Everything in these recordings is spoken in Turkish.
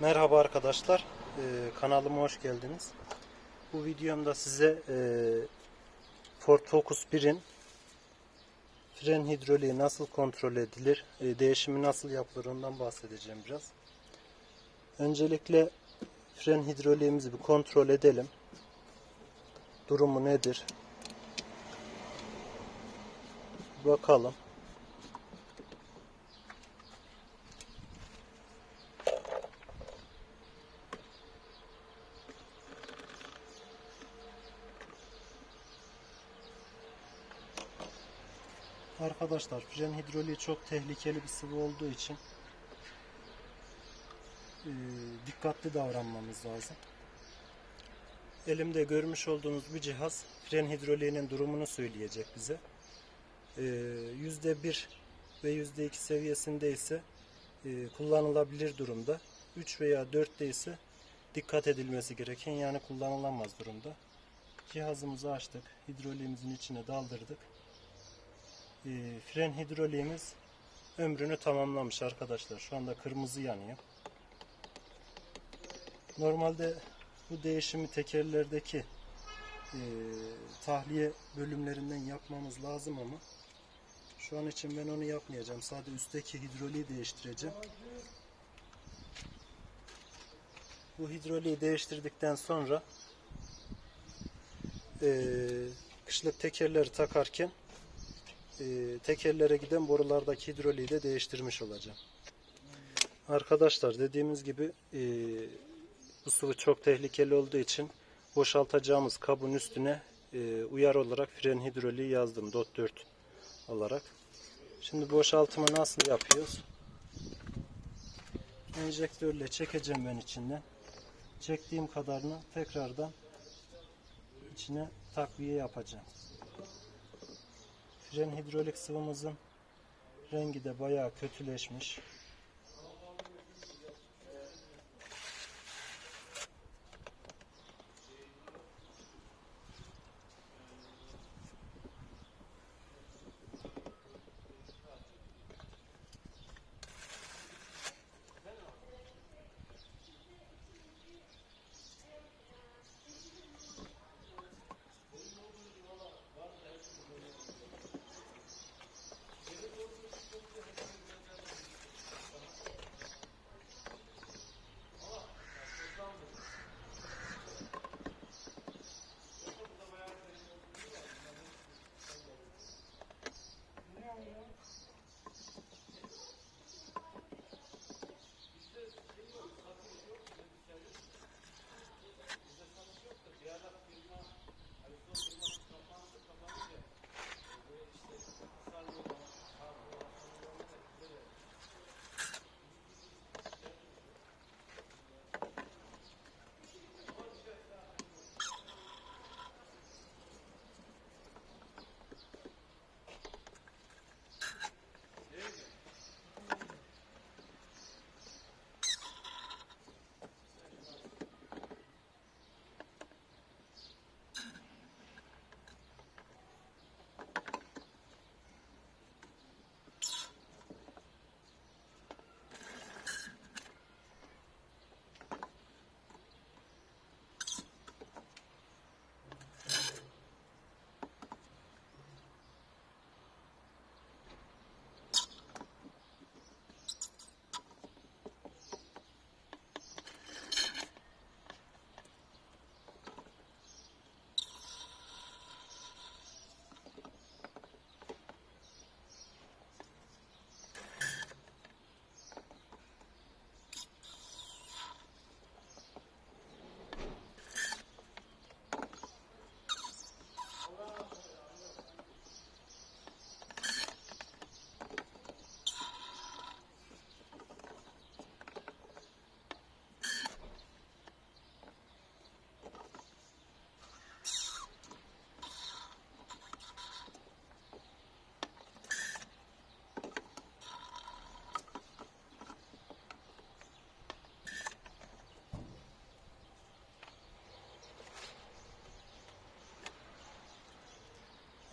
Merhaba arkadaşlar, Ee, kanalıma hoş geldiniz. Bu videomda size e, Ford Focus 1'in fren hidroliği nasıl kontrol edilir, e, değişimi nasıl yapılır ondan bahsedeceğim biraz. Öncelikle fren hidroliğimizi bir kontrol edelim. Durumu nedir? Bakalım. Arkadaşlar fren hidroliği çok tehlikeli bir sıvı olduğu için e, dikkatli davranmamız lazım. Elimde görmüş olduğunuz bu cihaz fren hidroliğinin durumunu söyleyecek bize. E, %1 ve %2 seviyesinde ise e, kullanılabilir durumda. 3 veya 4'te ise dikkat edilmesi gereken yani kullanılamaz durumda. Cihazımızı açtık. Hidroliğimizin içine daldırdık e, fren hidroliğimiz ömrünü tamamlamış arkadaşlar. Şu anda kırmızı yanıyor. Normalde bu değişimi tekerlerdeki e, tahliye bölümlerinden yapmamız lazım ama şu an için ben onu yapmayacağım. Sadece üstteki hidroliği değiştireceğim. Bu hidroliği değiştirdikten sonra e, kışlık tekerleri takarken e, tekerlere giden borulardaki hidroliği de değiştirmiş olacağım. Arkadaşlar dediğimiz gibi e, bu sıvı çok tehlikeli olduğu için boşaltacağımız kabın üstüne e, uyar olarak fren hidroliği yazdım dot 4 olarak. Şimdi boşaltımı nasıl yapıyoruz? Enjektörle çekeceğim ben içinden. Çektiğim kadarını tekrardan içine takviye yapacağım. Fren hidrolik sıvımızın rengi de bayağı kötüleşmiş.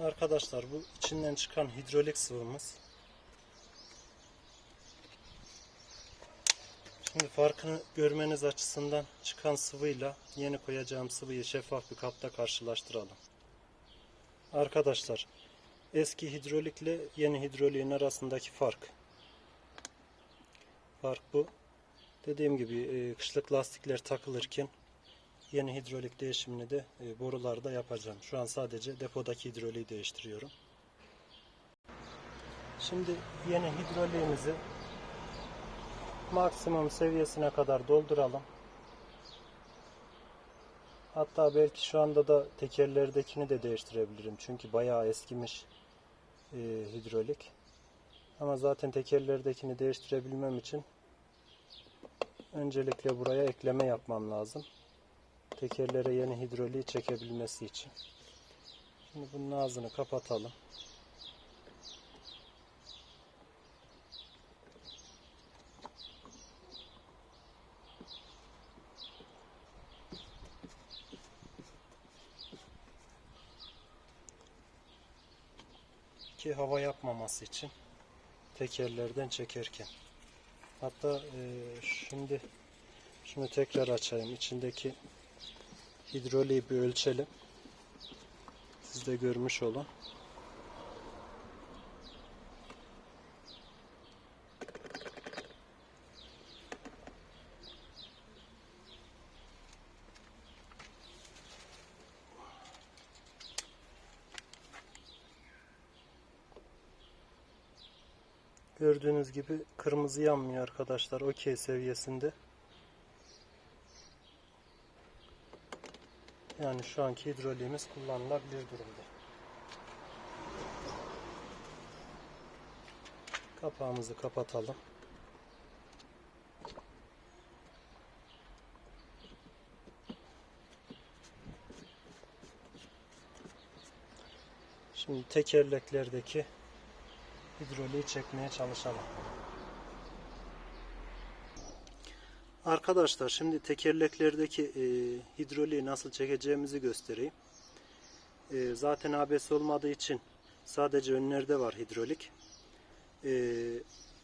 Arkadaşlar bu içinden çıkan hidrolik sıvımız. Şimdi farkını görmeniz açısından çıkan sıvıyla yeni koyacağım sıvıyı şeffaf bir kapta karşılaştıralım. Arkadaşlar eski hidrolikle yeni hidroliğin arasındaki fark. Fark bu. Dediğim gibi e, kışlık lastikler takılırken yeni hidrolik değişimini de e, borularda yapacağım. Şu an sadece depodaki hidroliği değiştiriyorum. Şimdi yeni hidroliğimizi maksimum seviyesine kadar dolduralım. Hatta belki şu anda da tekerlerdekini de değiştirebilirim. Çünkü bayağı eskimiş e, hidrolik. Ama zaten tekerlerdekini değiştirebilmem için öncelikle buraya ekleme yapmam lazım. Tekerlere yeni hidroliği çekebilmesi için. Şimdi bunun ağzını kapatalım. ki hava yapmaması için tekerlerden çekerken. Hatta e, şimdi şunu tekrar açayım. İçindeki hidroliği bir ölçelim. Siz de görmüş olun. Gördüğünüz gibi kırmızı yanmıyor arkadaşlar. Okey seviyesinde. Yani şu anki hidroliğimiz kullanılabilir durumda. Kapağımızı kapatalım. Şimdi tekerleklerdeki hidroliği çekmeye çalışalım. Arkadaşlar şimdi tekerleklerdeki e, hidroliği nasıl çekeceğimizi göstereyim. E, zaten ABS olmadığı için sadece önlerde var hidrolik. E,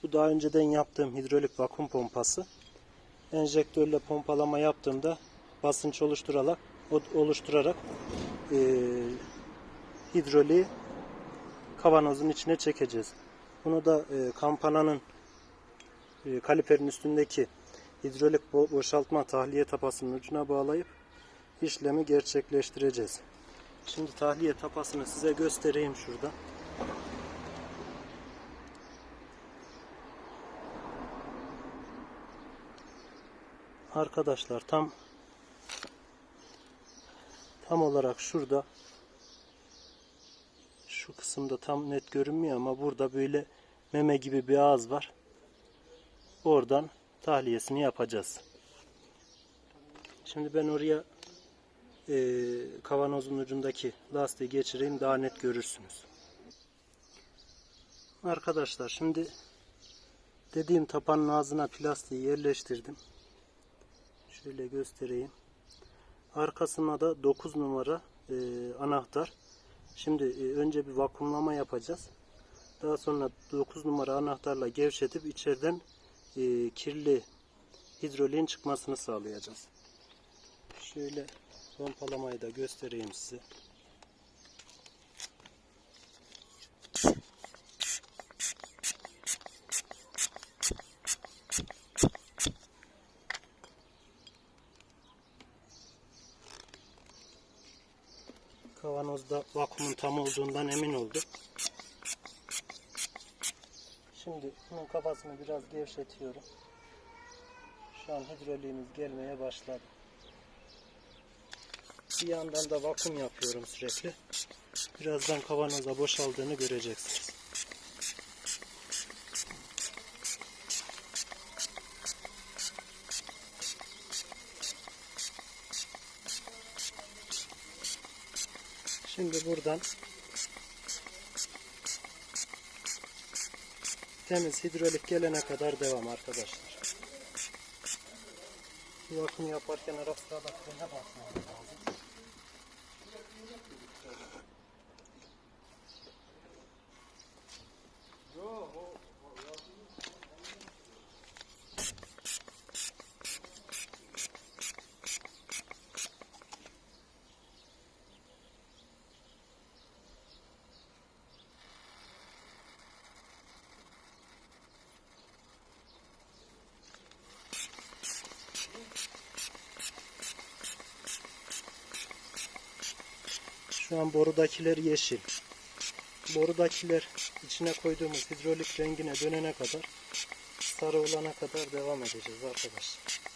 bu daha önceden yaptığım hidrolik vakum pompası. Enjektörle pompalama yaptığımda basınç oluşturarak oluşturarak e, hidroliği kavanozun içine çekeceğiz. Bunu da e, kampananın e, kaliperin üstündeki hidrolik bo- boşaltma tahliye tapasının ucuna bağlayıp işlemi gerçekleştireceğiz. Şimdi tahliye tapasını size göstereyim şurada. Arkadaşlar tam tam olarak şurada şu kısımda tam net görünmüyor ama burada böyle meme gibi bir ağız var. Oradan tahliyesini yapacağız. Şimdi ben oraya e, kavanozun ucundaki lastiği geçireyim daha net görürsünüz. Arkadaşlar şimdi dediğim tapanın ağzına plastiği yerleştirdim. Şöyle göstereyim. Arkasına da 9 numara e, anahtar. Şimdi e, önce bir vakumlama yapacağız. Daha sonra 9 numara anahtarla gevşetip içeriden e, kirli hidroliğin çıkmasını sağlayacağız. Şöyle pompalamayı da göstereyim size. Kavanozda vakumun tam olduğundan emin olduk. Şimdi bunun kafasını biraz gevşetiyorum. Şu an hidroliğimiz gelmeye başladı. Bir yandan da vakum yapıyorum sürekli. Birazdan kavanoza boşaldığını göreceksiniz. Şimdi buradan temiz hidrolik gelene kadar devam arkadaşlar. Bu vakum yaparken ara sıra da frene basmamız lazım. Şu an borudakiler yeşil. Borudakiler içine koyduğumuz hidrolik rengine dönene kadar sarı olana kadar devam edeceğiz arkadaşlar.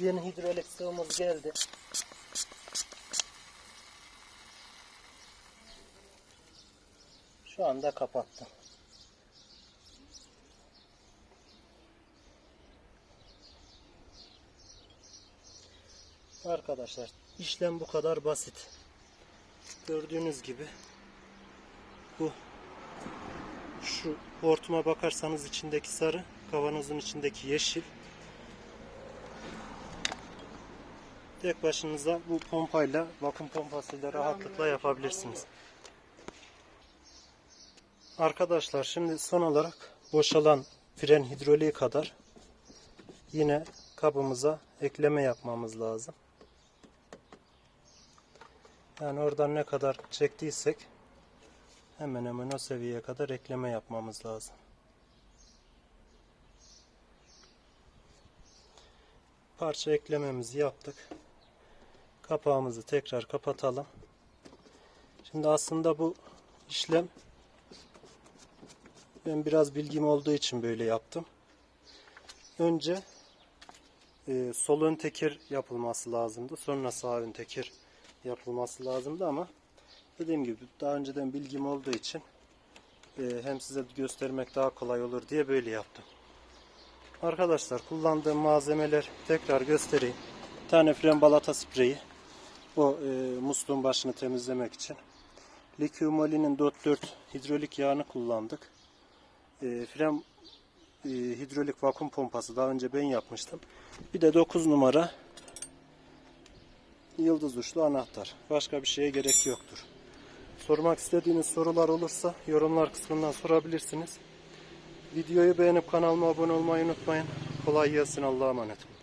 Yeni hidrolik sıvımız geldi. Şu anda kapattım. Arkadaşlar işlem bu kadar basit. Gördüğünüz gibi bu şu hortuma bakarsanız içindeki sarı, kavanozun içindeki yeşil. Tek başınıza bu pompayla, vakum pompasıyla rahatlıkla yapabilirsiniz. Arkadaşlar şimdi son olarak boşalan fren hidroliği kadar yine kabımıza ekleme yapmamız lazım. Yani oradan ne kadar çektiysek hemen hemen o seviyeye kadar ekleme yapmamız lazım. Parça eklememizi yaptık. Kapağımızı tekrar kapatalım. Şimdi aslında bu işlem ben biraz bilgim olduğu için böyle yaptım. Önce e, sol ön teker yapılması lazımdı. Sonra sağ ön teker yapılması lazımdı ama dediğim gibi daha önceden bilgim olduğu için e, hem size göstermek daha kolay olur diye böyle yaptım. Arkadaşlar kullandığım malzemeler tekrar göstereyim. Bir tane fren balata spreyi. O e, musluğun başını temizlemek için. Liquiumoli'nin DOT 4 hidrolik yağını kullandık. E, fren e, hidrolik vakum pompası daha önce ben yapmıştım. Bir de 9 numara yıldız uçlu anahtar. Başka bir şeye gerek yoktur. Sormak istediğiniz sorular olursa yorumlar kısmından sorabilirsiniz. Videoyu beğenip kanalıma abone olmayı unutmayın. Kolay gelsin. Allah'a emanet olun.